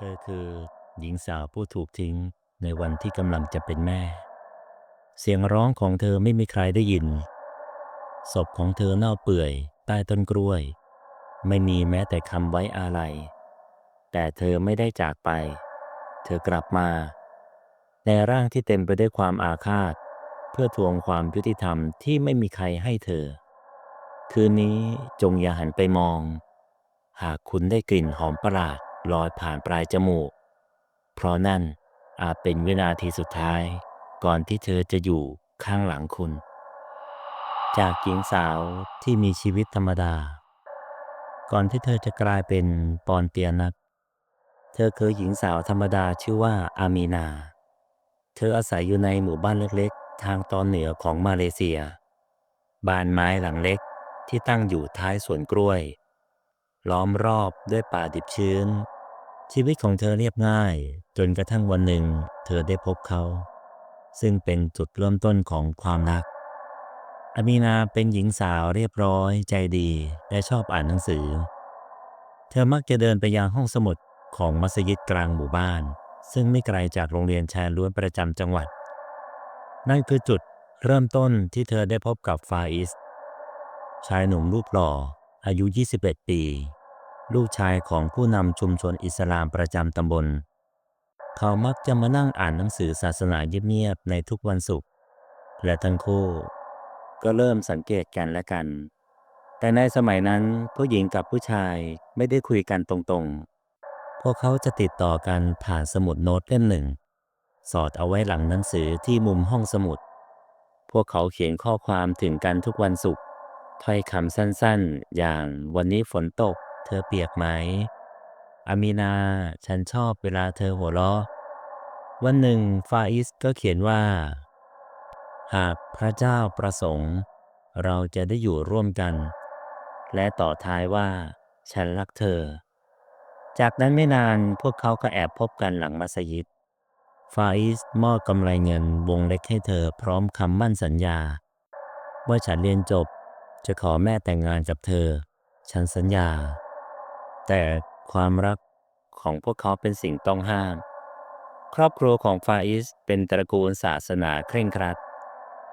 เธอคือหญิงสาวผู้ถูกทิ้งในวันที่กำลังจะเป็นแม่ เสียงร้องของเธอไม่มีใครได้ยิน ศพของเธอเน่าเปื่อยใต้ต้นกล้วย ไม่มีแม้แต่คำไว้อาลัย แต่เธอไม่ได้จากไป เธอกลับมา ในร่างที่เต็มไปด้วยความอาฆาต เพื่อทวงความยุติธรรมที่ไม่มีใครให้เธอ คืนนี้จงอย่าหันไปมอง หากคุณได้กลิ่นหอมประหลาด ลอยผ่านปลายจมูก เพราะนั่นอาจเป็นวินาทีสุดท้าย ก่อนที่เธอจะอยู่ข้างหลังคุณ จากหญิงสาวที่มีชีวิตธรรมดา ก่อนที่เธอจะกลายเป็นปอนเตียนัก เธอคือหญิงสาวธรรมดาชื่อว่าอามีนา เธออาศัยอยู่ในหมู่บ้านเล็กๆ ทางตอนเหนือของมาเลเซีย บ้านไม้หลังเล็กที่ตั้งอยู่ท้ายสวนกล้วย ล้อมรอบด้วยป่าดิบชื้น ชีวิตของเธอเรียบง่าย จนกระทั่งวันหนึ่งเธอได้พบเขา ซึ่งเป็นจุดเริ่มต้นของความรัก อามีนาเป็นหญิงสาวเรียบร้อยใจดีและชอบอ่านหนังสือ เธอมักจะเดินไปยังห้องสมุดของมัสยิดกลางหมู่บ้าน ซึ่งไม่ไกลจากโรงเรียนชายล้วนประจำจังหวัด นั่นคือจุดเริ่มต้นที่เธอได้พบกับฟาอิส ชายหนุ่มรูปหล่ออายุ 21 ปี ลูกชายของผู้นำชุมชนอิสลามประจำตำบล เขามักจะมานั่งอ่านหนังสือศาสนาเงียบๆในทุกวันศุกร์และทั้งคู่ ก็เริ่มสังเกตกันและกัน แต่ในสมัยนั้นผู้หญิงกับผู้ชายไม่ได้คุยกันตรงๆ พวกเขาจะติดต่อกันผ่านสมุดโน้ตเล่มหนึ่ง สอดเอาไว้หลังหนังสือที่มุมห้องสมุด พวกเขาเขียนข้อความถึงกันทุกวันศุกร์ถ้อยคำสั้นๆ อย่างวันนี้ฝนตก เธอเปียกไหม อามีนา ฉันชอบเวลาเธอหัวเราะ วันหนึ่งฟาอิสก็เขียนว่า หากพระเจ้าประสงค์ เราจะได้อยู่ร่วมกัน และต่อท้ายว่า ฉันรักเธอ จากนั้นไม่นานพวกเขาก็แอบพบกันหลังมัสยิด ฟาอิสมอบกำไรเงินวงเล็กให้เธอพร้อมคำมั่นสัญญา ว่าฉันเรียนจบจะขอแม่แต่งงานกับเธอ ฉันสัญญา แต่ความรักของพวกเขาเป็นสิ่งต้องห้าม ครอบครัวของฟาอิสเป็นตระกูลศาสนาเคร่งครัด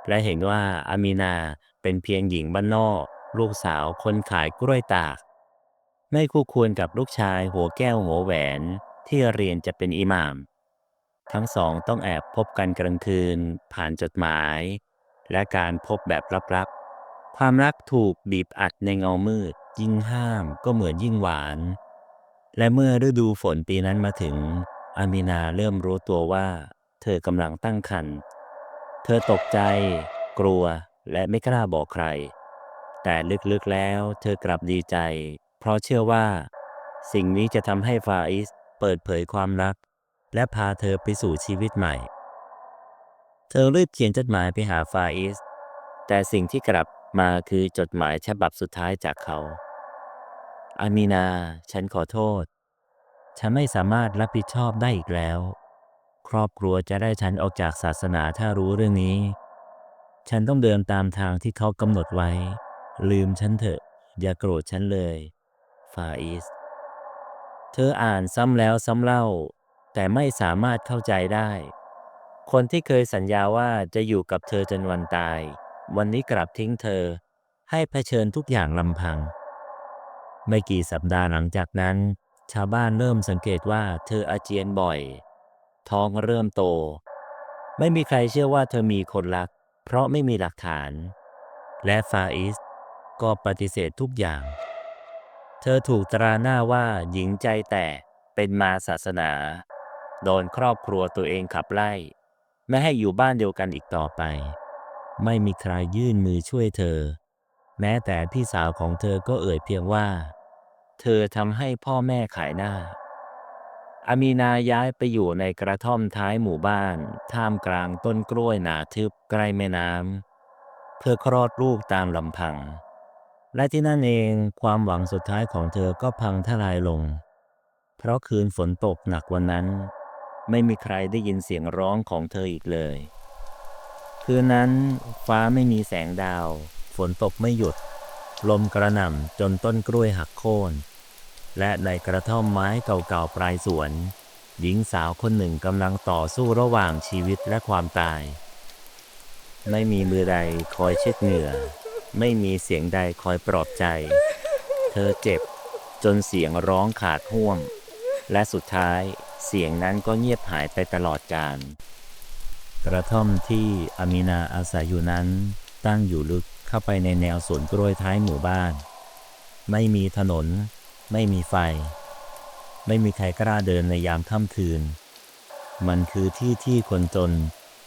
และเห็นว่าอามีนาเป็นเพียงหญิงบ้านนอก ลูกสาวคนขายกล้วยตาก ไม่คู่ควรกับลูกชายหัวแก้วหัวแหวนที่เรียนจะเป็นอิหม่าม ทั้งสองต้องแอบพบกันกลางคืน ผ่านจดหมาย และการพบแบบลับๆ ความรักถูกบีบอัดในเงามืด ยิ่งห้ามก็เหมือนยิ่งหวาน และเมื่อฤดูฝนปีนั้นมาถึง อามีนาเริ่มรู้ตัวว่า เธอกำลังตั้งครรภ์ เธอตกใจ กลัวและไม่กล้าบอกใคร แต่ลึกๆแล้วเธอกลับดีใจ เพราะเชื่อว่า สิ่งนี้จะทำให้ฟาอิสเปิดเผยความรัก และพาเธอไปสู่ชีวิตใหม่ เธอรีบเขียนจดหมายไปหาฟาอิสแต่สิ่งที่กลับมาคือจดหมายฉบับสุดท้ายจากเขา อามีนา ฉันขอโทษ ฉันไม่สามารถรับผิดชอบได้อีกแล้ว ครอบครัวจะได้ฉันออกจากศาสนาถ้ารู้เรื่องนี้ ฉันต้องเดินตามทางที่เขากำหนดไว้ ลืมฉันเถอะ อย่าโกรธฉันเลย ฟาอิส เธออ่านซ้ำแล้วซ้ำเล่า แต่ไม่สามารถเข้าใจได้ คนที่เคยสัญญาว่าจะอยู่กับเธอจนวันตาย วันนี้กลับทิ้งเธอ ให้เผชิญทุกอย่างลำพัง ไม่กี่สัปดาห์หลังจากนั้น ชาวบ้านเริ่มสังเกตว่าเธออาเจียนบ่อย ท้องเริ่มโต ไม่มีใครเชื่อว่าเธอมีคนรัก เพราะไม่มีหลักฐาน และฟาอิสก็ปฏิเสธทุกอย่าง เธอถูกตราหน้าว่าหญิงใจแตกเป็นมาศาสนา โดนครอบครัวตัวเองขับไล่ ไม่ให้อยู่บ้านเดียวกันอีกต่อไป ไม่มีใครยื่นมือช่วยเธอ แม้แต่พี่สาวของเธอก็เอ่ยเพียงว่า เธอทำให้พ่อแม่ขายหน้า อามีนาย้ายไปอยู่ในกระท่อมท้ายหมู่บ้าน ท่ามกลางต้นกล้วยหนาทึบใกล้แม่น้ำเพื่อคลอดลูกตามลำพัง และที่นั่นเองความหวังสุดท้ายของเธอก็พังทลายลง เพราะคืนฝนตกหนักวันนั้น ไม่มีใครได้ยินเสียงร้องของเธออีกเลย คืนนั้นฟ้าไม่มีแสงดาว ฝนตกไม่หยุด ลมกระหน่ำจนต้นกล้วยหักโค่น และในกระท่อมไม้เก่าๆปลายสวน หญิงสาวคนหนึ่งกำลังต่อสู้ระหว่างชีวิตและความตาย ไม่มีมือใดคอยเช็ดเหงื่อ ไม่มีเสียงใดคอยปลอบใจ เธอเจ็บจนเสียงร้องขาดห่วง และสุดท้ายเสียงนั้นก็เงียบหายไปตลอดกาลกระท่อมที่อามินาอาศัยอยู่นั้นตั้งอยู่ลึก เข้าไปในแนวสวนกล้วยท้ายหมู่บ้าน ไม่มีถนน ไม่มีไฟ ไม่มีใครกล้าเดินในยามค่ำคืน มันคือที่ที่คนจน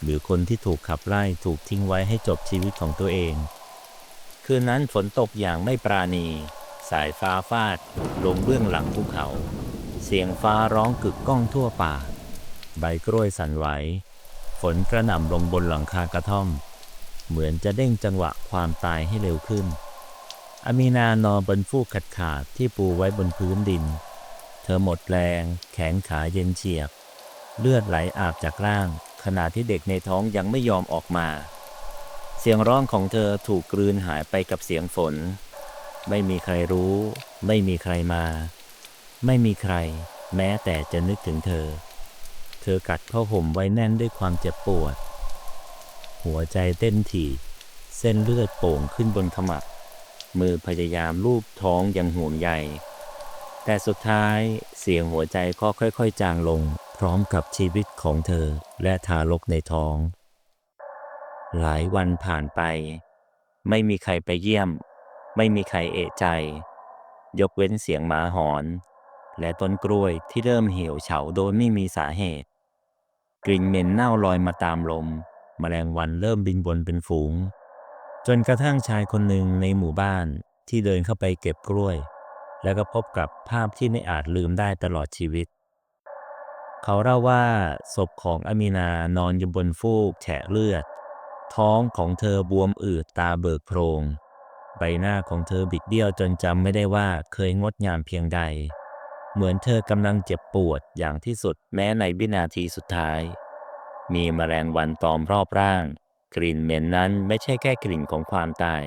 หรือคนที่ถูกขับไล่ถูกทิ้งไว้ให้จบชีวิตของตัวเอง คืนนั้นฝนตกอย่างไม่ปราณี สายฟ้าฟาด ลงเบื้องหลังภูเขา เสียงฟ้าร้องกึกก้องทั่วป่า ใบกล้วยสั่นไหว ฝนกระหน่ำลงบนหลังคากระท่อม เหมือนจะเด้งจังหวะความตายให้เร็วขึ้น อามีนานอนบนฟูกขาดขาดๆที่ปูไว้บนพื้นดิน เธอหมดแรง แขนขาเย็นเฉียบ เลือดไหลอาบจากร่าง ขณะที่เด็กในท้องยังไม่ยอมออกมา เสียงร้องของเธอถูกกลืนหายไปกับเสียงฝน ไม่มีใครรู้ ไม่มีใครมา ไม่มีใคร แม้แต่จะนึกถึงเธอ เธอกัดผ้าห่มไว้แน่นด้วยความเจ็บปวด หัวใจเต้นถี่ เส้นเลือดโป่งขึ้นบนขมับ มือพยายามลูบท้องอย่างห่วงใย แต่สุดท้ายเสียงหัวใจก็ค่อยๆ จางลง พร้อมกับชีวิตของเธอและทารกในท้อง หลายวันผ่านไป ไม่มีใครไปเยี่ยม ไม่มีใครเอะใจ ยกเว้นเสียงหมาหอน และต้นกล้วยที่เริ่มเหี่ยวเฉาโดยไม่มีสาเหตุ กลิ่นเหม็นเน่าลอยมาตามลม แมลงวันเริ่มบินบนเป็นฝูง จนกระทั่งชายคนหนึ่งในหมู่บ้านที่เดินเข้าไปเก็บกล้วย แล้วก็พบกับภาพที่ไม่อาจลืมได้ตลอดชีวิต เขาเล่าว่าศพของอามีนานอนอยู่บนฟูกแฉะเลือด ท้องของเธอบวมอืดตาเบิกโพรง ใบหน้าของเธอบิดเบี้ยวจนจำไม่ได้ว่าเคยงดงามเพียงใด เหมือนเธอกำลังเจ็บปวดอย่างที่สุดแม้ในวินาทีสุดท้าย มีแมลงวันตอมรอบร่าง กลิ่นเหม็นนั้นไม่ใช่แค่กลิ่นของความตาย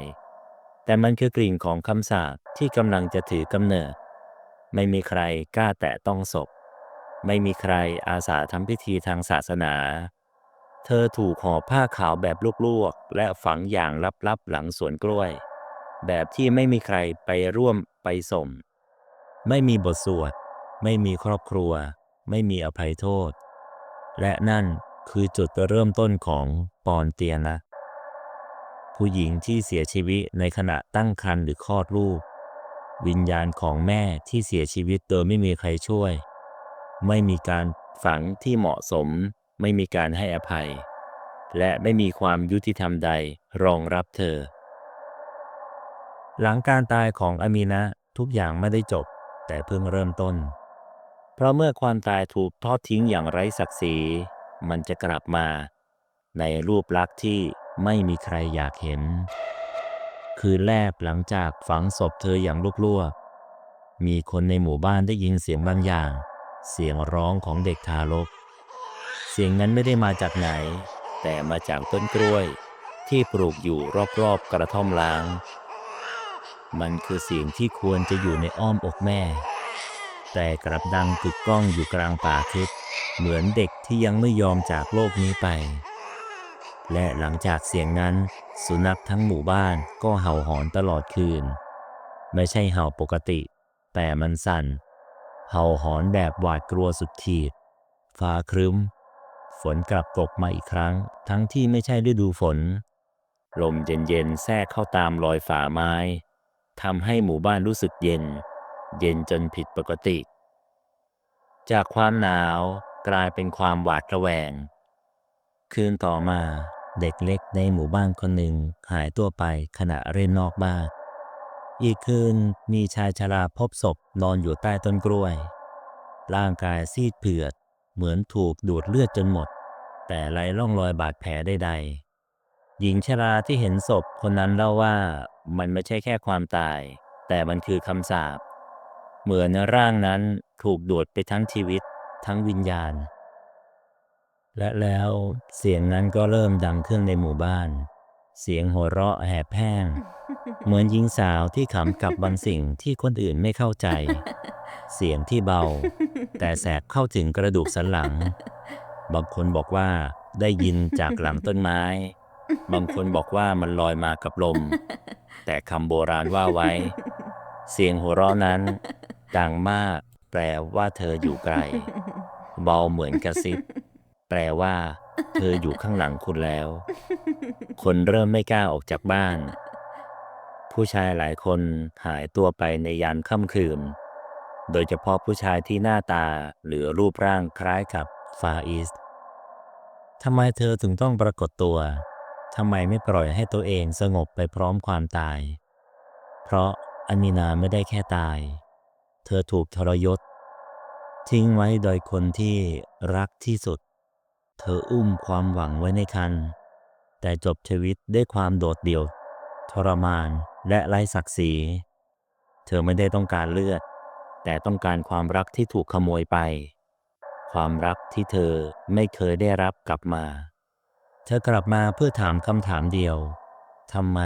แต่มันคือกลิ่นของคำสาปที่กำลังจะถือกำเนิด ไม่มีใครกล้าแตะต้องศพ ไม่มีใครอาสาทำพิธีทางศาสนา เธอถูกห่อผ้าขาวแบบลวกๆและฝังอย่างลับๆหลังสวนกล้วย แบบที่ไม่มีใครไปร่วมไปส่งไม่มีบทสวด ไม่มีครอบครัว ไม่มีอภัยโทษ และนั่น คือจุดเริ่มต้นของปอนเตียนะ ผู้หญิงที่เสียชีวิตในขณะตั้งครรภ์หรือคลอดลูก วิญญาณของแม่ที่เสียชีวิตโดยไม่มีใครช่วย ไม่มีการฝังที่เหมาะสม ไม่มีการให้อภัย และไม่มีความยุติธรรมใดรองรับเธอ หลังการตายของอามีนะทุกอย่างไม่ได้จบ แต่เพิ่งเริ่มต้น เพราะเมื่อความตายถูกทอดทิ้งอย่างไร้ศักดิ์ศรี มันจะกลับมาในรูปลักษณ์ที่ไม่มีใครอยากเห็น คืนแรกหลังจากฝังศพเธออย่างลวกๆ มีคนในหมู่บ้านได้ยินเสียงบางอย่าง เสียงร้องของเด็กทารก เสียงนั้นไม่ได้มาจากไหน แต่มาจากต้นกล้วยที่ปลูกอยู่รอบๆกระท่อมล้าง มันคือเสียงที่ควรจะอยู่ในอ้อมอกแม่ แต่กลับดังกึกก้องอยู่กลางป่าทึบเหมือนเด็กที่ยังไม่ยอมจากโลกนี้ไป และหลังจากเสียงนั้น สุนัขทั้งหมู่บ้านก็เห่าหอนตลอดคืน ไม่ใช่เห่าปกติ แต่มันสั่น เห่าหอนแบบหวาดกลัวสุดขีด ฟ้าครึ้ม ฝนกลับตกมาอีกครั้ง ทั้งที่ไม่ใช่ฤดูฝน ลมเย็นๆแทรกเข้าตามรอยฝาไม้ทำให้หมู่บ้านรู้สึกเย็น เย็นจนผิดปกติ จากความหนาวกลายเป็นความหวาดระแวง คืนต่อมาเด็กเล็กในหมู่บ้านคนหนึ่งหายตัวไปขณะเล่นนอกบ้าน อีกคืนมีชายชราพบศพนอนอยู่ใต้ต้นกล้วย ร่างกายซีดเผือด เหมือนถูกดูดเลือดจนหมด แต่ไร้ร่องรอยบาดแผลใดๆ หญิงชราที่เห็นศพคนนั้นเล่าว่ามันไม่ใช่แค่ความตาย แต่มันคือคำสาป เหมือนร่างนั้นถูกดูดไปทั้งชีวิตทั้งวิญญาณ และแล้วเสียงนั้นก็เริ่มดังขึ้นในหมู่บ้าน เสียงหัวเราะแหบแห้ง เหมือนหญิงสาวที่ขำกับบางสิ่งที่คนอื่นไม่เข้าใจ เสียงที่เบา แต่แสบเข้าถึงกระดูกสันหลัง บางคนบอกว่าได้ยินจากหลังต้นไม้ บางคนบอกว่ามันลอยมากับลม แต่คำโบราณว่าไว้ เสียงหัวเราะนั้น ดังมากแปลว่าเธออยู่ไกล เบาเหมือนกระซิบ แปลว่า เธออยู่ข้างหลังคุณแล้ว คนเริ่มไม่กล้าออกจากบ้าน ผู้ชายหลายคนหายตัวไปในยามค่ำคืน โดยเฉพาะผู้ชายที่หน้าตาหรือรูปร่างคล้ายกับฟาอิสทำไมเธอถึงต้องปรากฏตัว ทำไมไม่ปล่อยให้ตัวเองสงบไปพร้อมความตาย เพราะอามินาไม่ได้แค่ตาย เธอถูกทรยศ ทิ้งไว้โดยคนที่รักที่สุด เธออุ้มความหวังไว้ในคัน แต่จบชีวิตด้วยความโดดเดี่ยว ทรมานและไร้ศักดิ์ศรี เธอไม่ได้ต้องการเลือด แต่ต้องการความรักที่ถูกขโมยไป ความรักที่เธอไม่เคยได้รับกลับมา เธอกลับมาเพื่อถามคำถามเดียวทำไม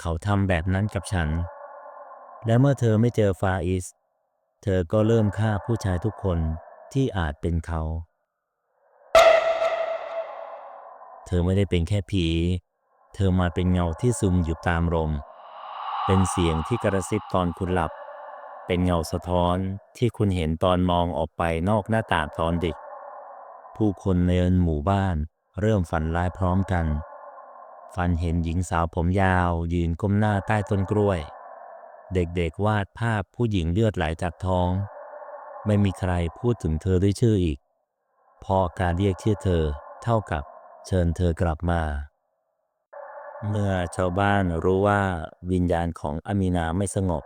เขาทำแบบนั้นกับฉัน และเมื่อเธอไม่เจอฟาอิส เธอก็เริ่มฆ่าผู้ชายทุกคนที่อาจเป็นเขา เธอไม่ได้เป็นแค่ผี เธอมาเป็นเงาที่ซึมอยู่ตามลม เป็นเสียงที่กระซิบตอนคุณหลับ เป็นเงาสะท้อนที่คุณเห็นตอนมองออกไปนอกหน้าต่างตอนดึก ผู้คนในหมู่บ้านเริ่มฝันร้ายพร้อมกัน ฝันเห็นหญิงสาวผมยาวยืนก้มหน้าใต้ต้นกล้วย เด็กๆวาดภาพผู้หญิงเลือดไหลจากท้อง ไม่มีใครพูดถึงเธอด้วยชื่ออีกพราะการเรียกชื่อเธอเท่ากับเชิญเธอกลับมา เมื่อชาวบ้านรู้ว่าวิญญาณของอามีนาไม่สงบ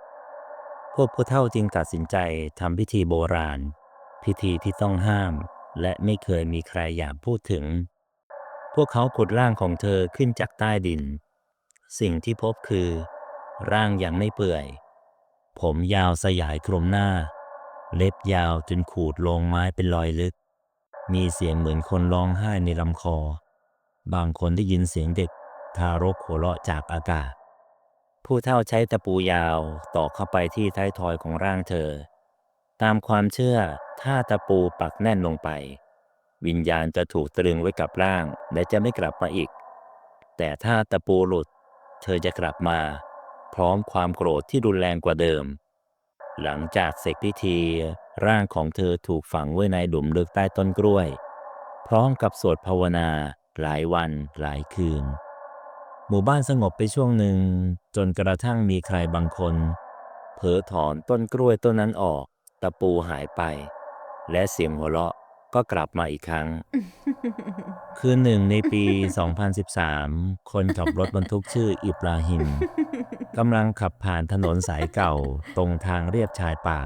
พวกผู้เฒ่าจึงตัดสินใจทำพิธีโบราณ พิธีที่ต้องห้าม และไม่เคยมีใครอยากพูดถึง พวกเขาขุดร่างของเธอขึ้นจากใต้ดิน สิ่งที่พบคือ ร่างยังไม่เปื่อย ผมยาวสยายคลมหน้า เล็บยาวจนขูดลงไม้เป็นรอยลึก มีเสียงเหมือนคนร้องไห้ในลำคอ บางคนได้ยินเสียงเด็กทารกหัวเราะจากอากาศ ผู้เฒ่าใช้ตะปูยาวตอกเข้าไปที่ท้ายทอยของร่างเธอ ตามความเชื่อถ้าตะปูปักแน่นลงไป วิญญาณจะถูกตรึงไว้กับร่างและจะไม่กลับมาอีก แต่ถ้าตะปูหลุด เธอจะกลับมา พร้อมความโกรธที่รุนแรงกว่าเดิม หลังจากเสร็จพิธี ร่างของเธอถูกฝังไว้ในหลุมลึกใต้ต้นกล้วย พร้อมกับสวดภาวนาหลายวันหลายคืน หมู่บ้านสงบไปช่วงหนึ่ง จนกระทั่งมีใครบางคน เผลอถอนต้นกล้วยต้นนั้นออก ตะปูหายไป และเสียงหัวเราะก็กลับมาอีกครั้ง คืนหนึ่งในปี 2013 คนขับรถบรรทุกชื่ออิบราฮิม กำลังขับผ่านถนนสายเก่า ตรงทางเรียบชายป่า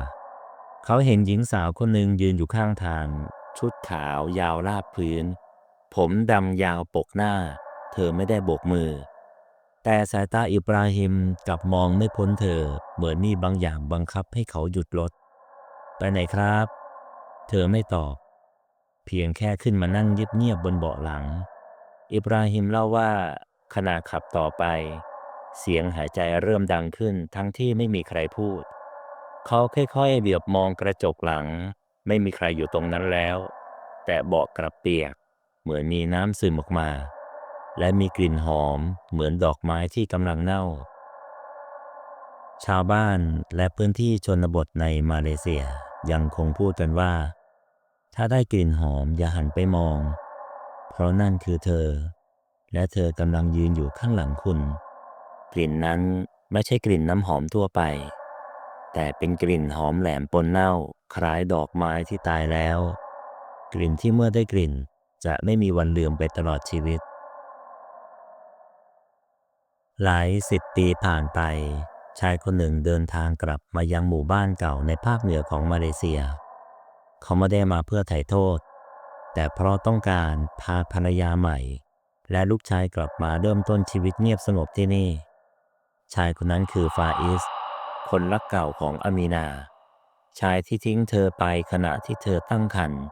เขาเห็นหญิงสาวคนหนึ่งยืนอยู่ข้างทาง ชุดขาวยาวลาบพื้น ผมดำยาวปกหน้า เธอไม่ได้โบกมือ แต่สายตาอิบราฮิมกลับมองไม่พ้นเธอ เหมือนมีบางอย่างบังคับให้เขาหยุดรถ ไปไหนครับ เธอไม่ตอบ เพียงแค่ขึ้นมานั่งเงียบๆบนเบาะหลัง อิบราฮิมเล่าว่าขณะขับต่อไป เสียงหายใจเริ่มดังขึ้นทั้งที่ไม่มีใครพูด เขาค่อยๆเหลียบมองกระจกหลัง ไม่มีใครอยู่ตรงนั้นแล้ว แต่เบาะกระเปียก เหมือนมีน้ำซึมออกมา และมีกลิ่นหอมเหมือนดอกไม้ที่กำลังเน่า ชาวบ้านและพื้นที่ชนบทในมาเลเซียยังคงพูดกันว่า ถ้าได้กลิ่นหอมอย่าหันไปมอง เพราะนั่นคือเธอ และเธอกำลังยืนอยู่ข้างหลังคุณ กลิ่นนั้นไม่ใช่กลิ่นน้ำหอมทั่วไป แต่เป็นกลิ่นหอมแหลมปนเน่าคล้ายดอกไม้ที่ตายแล้ว กลิ่นที่เมื่อได้กลิ่นจะไม่มีวันลืมไปตลอดชีวิต หลายสิบปีผ่านไป ชายคนหนึ่งเดินทางกลับมายังหมู่บ้านเก่าในภาคเหนือของมาเลเซีย เขาไม่ได้มาเพื่อไถ่โทษ แต่เพราะต้องการพาภรรยาใหม่ และลูกชายกลับมาเริ่มต้นชีวิตเงียบสงบที่นี่ ชายคนนั้นคือฟาอิส คนรักเก่าของอามีนา ชายที่ทิ้งเธอไปขณะที่เธอตั้งครรภ์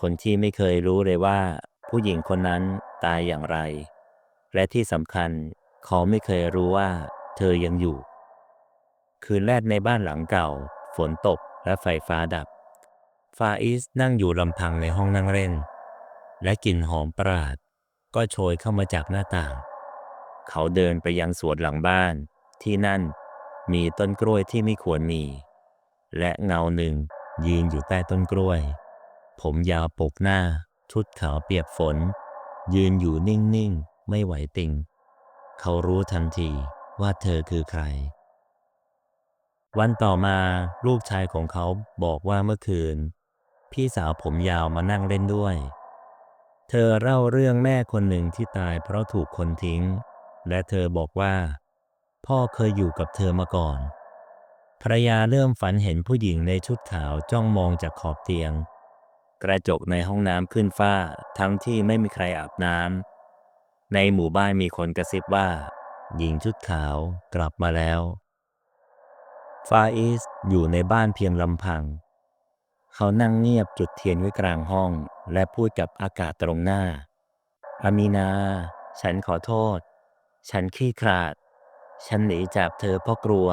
คนที่ไม่เคยรู้เลยว่า ผู้หญิงคนนั้นตายอย่างไร และที่สำคัญเขาไม่เคยรู้ว่า เธอยังอยู่ คืนแรกในบ้านหลังเก่า ฝนตกและไฟฟ้าดับ ฟาอิสนั่งอยู่ลำพังในห้องนั่งเล่น และกลิ่นหอมประหลาดก็โชยเข้ามาจากหน้าต่าง เขาเดินไปยังสวนหลังบ้าน ที่นั่นมีต้นกล้วยที่ไม่ควรมี และเงาหนึ่งยืนอยู่ใต้ต้นกล้วย ผมยาวปกหน้า ชุดขาวเปียกฝน ยืนอยู่นิ่งๆ ไม่ไหวติง เขารู้ทันทีว่าเธอคือใคร วันต่อมาลูกชายของเขาบอกว่าเมื่อคืน พี่สาวผมยาวมานั่งเล่นด้วย เธอเล่าเรื่องแม่คนหนึ่งที่ตายเพราะถูกคนทิ้ง และเธอบอกว่า พ่อเคยอยู่กับเธอมาก่อน ภรรยาเริ่มฝันเห็นผู้หญิงในชุดขาวจ้องมองจากขอบเตียง กระจกในห้องน้ำขึ้นฟ้าทั้งที่ไม่มีใครอาบน้ำในหมู่บ้านมีคนกระซิบว่า หญิงชุดขาวกลับมาแล้ว ฟาอิสอยู่ในบ้านเพียงลำพัง เขานั่งเงียบจุดเทียนไว้กลางห้อง และพูดกับอากาศตรงหน้าอามีนา ฉันขอโทษ ฉันขี้ขลาด ฉันหนีจากเธอเพราะกลัว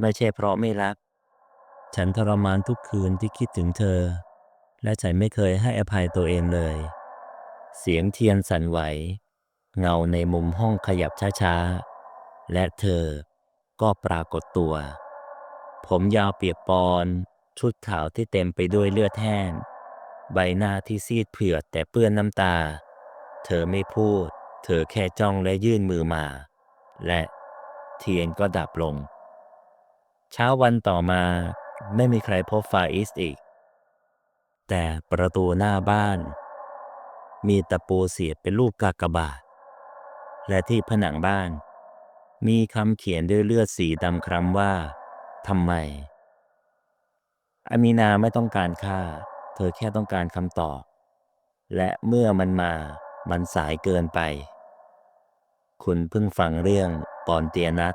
ไม่ใช่เพราะไม่รัก ฉันทรมานทุกคืนที่คิดถึงเธอ และฉันไม่เคยให้อภัยตัวเองเลย เสียงเทียนสั่นไหว เงาในมุมห้องขยับช้าๆ และเธอก็ปรากฏตัว ผมยาวเปียกปอนชุดขาวที่เต็มไปด้วยเลือดแห้ง ใบหน้าที่ซีดเผือดแต่เปื้อนน้ำตา เธอไม่พูด เธอแค่จ้องและยื่นมือมา และเทียนก็ดับลง เช้าวันต่อมาไม่มีใครพบฟาอิสอีก แต่ประตูหน้าบ้าน มีตะปูเสียบเป็นรูปกากบาท และที่ผนังบ้าน มีคำเขียนด้วยเลือดสีดำคล้ำว่าทำไม อามีนาไม่ต้องการค่า เธอแค่ต้องการคำตอบ และเมื่อมันมา มันสายเกินไป คุณเพิ่งฟังเรื่องปอนเตียนัท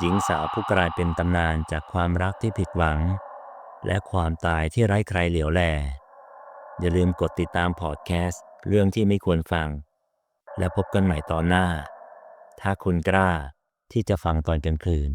หญิงสาวผู้กลายเป็นตำนานจากความรักที่ผิดหวัง และความตายที่ไร้ใครเหลียวแล อย่าลืมกดติดตามพอดแคสต์เรื่องที่ไม่ควรฟัง และพบกันใหม่ตอนหน้า ถ้าคุณกล้าที่จะฟังตอนกลางคืน